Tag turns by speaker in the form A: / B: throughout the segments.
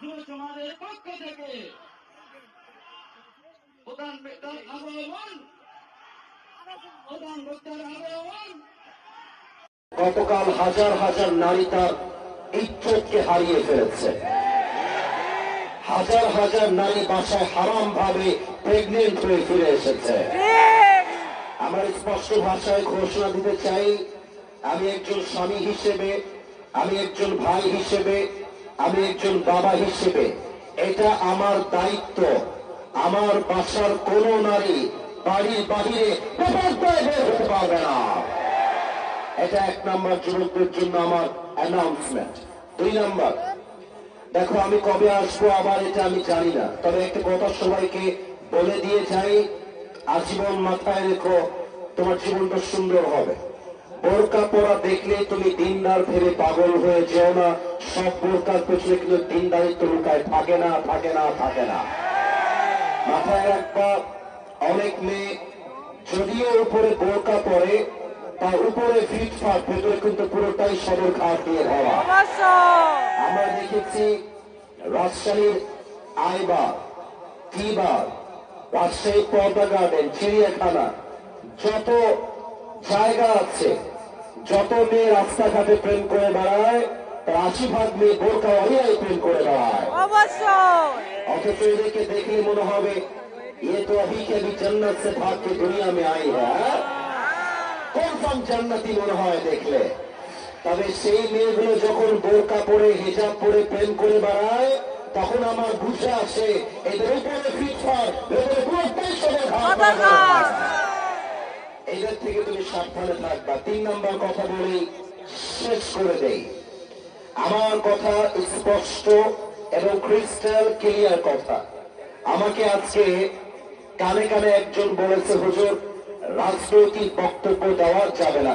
A: থেকে সমাজের পক্ষ থেকে। প্রধান বেতার আহ্বান প্রধান বক্তার আহ্বান
B: গতকাল হাজার হাজার নারী তার ইজ্জতকে হারিয়ে ফেলেছে। হাজার হাজার নারী বাসায় হারাম ভাবে প্রেগনেন্ট হয়ে ফিরে এসেছে। আমরা স্পষ্ট ভাষায় ঘোষণা দিতে চাই, আমি একজন স্বামী হিসেবে, আমি একজন ভাই হিসেবে আমি একজন বাবা হিসেবে, এটা আমার দায়িত্ব। আমার বাসার কোন নারী বাড়ির বাহিরে হতে পারবে না। এটা এক নম্বর যুবকদের জন্য আমার অ্যানাউন্সমেন্ট দুই নম্বর, দেখো আমি কবে আসব আবার এটা আমি জানি না। তবে একটা কথা সবাইকে বলে দিয়ে যাই, আজীবন মাথায় রেখো, তোমার জীবনটা সুন্দর হবে। বোরকা পরা দেখলে তুমি দিনদার ভেবে পাগল হয়ে যেও না। সব বোরকার পেছনে কিন্তু দিনদারিত্ব লুকায় থাকে না থাকে না থাকে না। মাথায় রাখবা অনেক মেয়ে যদিও উপরে বোরকা পরে তার উপরে ফিটফাট ভেতরে কিন্তু পুরোটাই সদর ঘাট দিয়ে আমরা দেখেছি রাজশাহীর আইবার রাজশাহী পর্দা গার্ডেন চিড়িয়াখানা যত জায়গা আছে যত মেয়ে রাস্তাঘাটে প্রেম করে বেড়ায় তার আশি ভাগ মেয়ে বোরকা অরিয়াই প্রেম করে বেড়ায়
C: অবশ্যই
B: অথচ এদেরকে দেখলে মনে হবে ये तो अभी के अभी जन्नत से भाग के दुनिया में आई है কনফার্ম জান্নাতি মনে হয় দেখলে তবে সেই মেয়েগুলো যখন বোরকা পরে হিজাব পরে প্রেম করে বেড়ায় তখন আমার বুঝে আসে এদের উপরে ফিটফার ভেতরে পুরোটাই সবে
C: খবরদার।
B: এদের থেকে তুমি সাবধানে থাকবা তিন নম্বর কথা বলেই শেষ করে দেই আমার কথা স্পষ্ট এবং ক্রিস্টাল ক্লিয়ার কথা। আমাকে আজকে কানে কানে একজন বলেছে, হুজুর, রাজনৈতিক বক্তব্য দেওয়া যাবে না।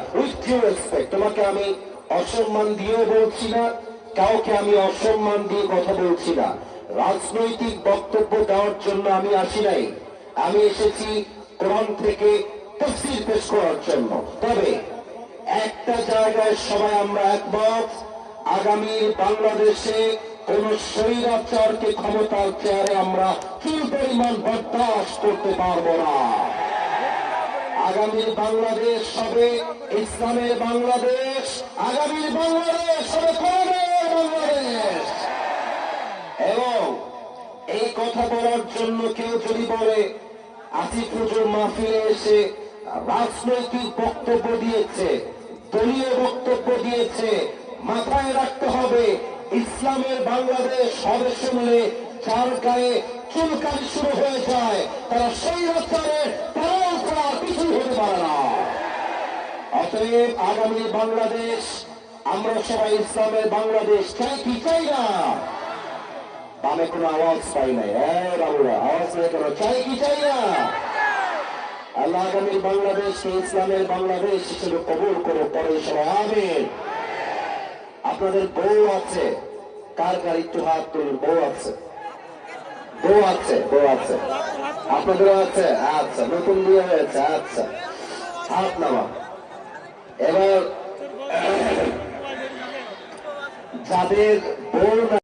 B: তোমাকে আমি অসম্মান দিয়েও বলছি না, কাউকে আমি অসম্মান দিয়ে কথা বলছি না। রাজনৈতিক বক্তব্য দেওয়ার জন্য আমি আসি নাই। আমি এসেছি কোরআন থেকে তফসিল পেশ করার জন্য। তবে একটা জায়গায় সবাই আমরা একমত আগামী বাংলাদেশে কোন স্বৈরাচারকে ক্ষমতার চেয়ারে আমরা কি পরিমাণ বরদাস্ত করতে পারব না? আগামী বাংলাদেশ হবে ইসলামের বাংলাদেশ, আগামী বাংলাদেশ হবে বাংলাদেশ। এবং এই কথা বলার জন্য কেউ যদি বলে আসিফ হুজুর মাহফিলে এসে রাজনৈতিক বক্তব্য দিয়েছে, দলীয় বক্তব্য দিয়েছে মাথায় রাখতে হবে। ইসলামের বাংলাদেশ হবে শুনলে গায়ে চুলকানি শুরু হয়ে যায়। তারা সেই পালন করার কিছু হতে পারে না। অতএব আগামী বাংলাদেশ, আমরা সবাই ইসলামের বাংলাদেশ চাই কি চাই না? বামে কোনো আওয়াজ পাই নাই। হ্যাঁ বাবুরা, আওয়াজ নাই কেন চাই কি চাই না? আল্লাহ আগামী বাংলাদেশকে ইসলামের বাংলাদেশ হিসেবে কবুল করে, পরে সবাই আমিন। আপনাদের বউ আছে। কার কার একটু হাত তুলুন, বউ আছে। বউ আছে বউ আছে। আপনাদেরও আছে? আচ্ছা নতুন বিয়ে হয়েছে আচ্ছা। হাত নামা এবার, যাদের বউ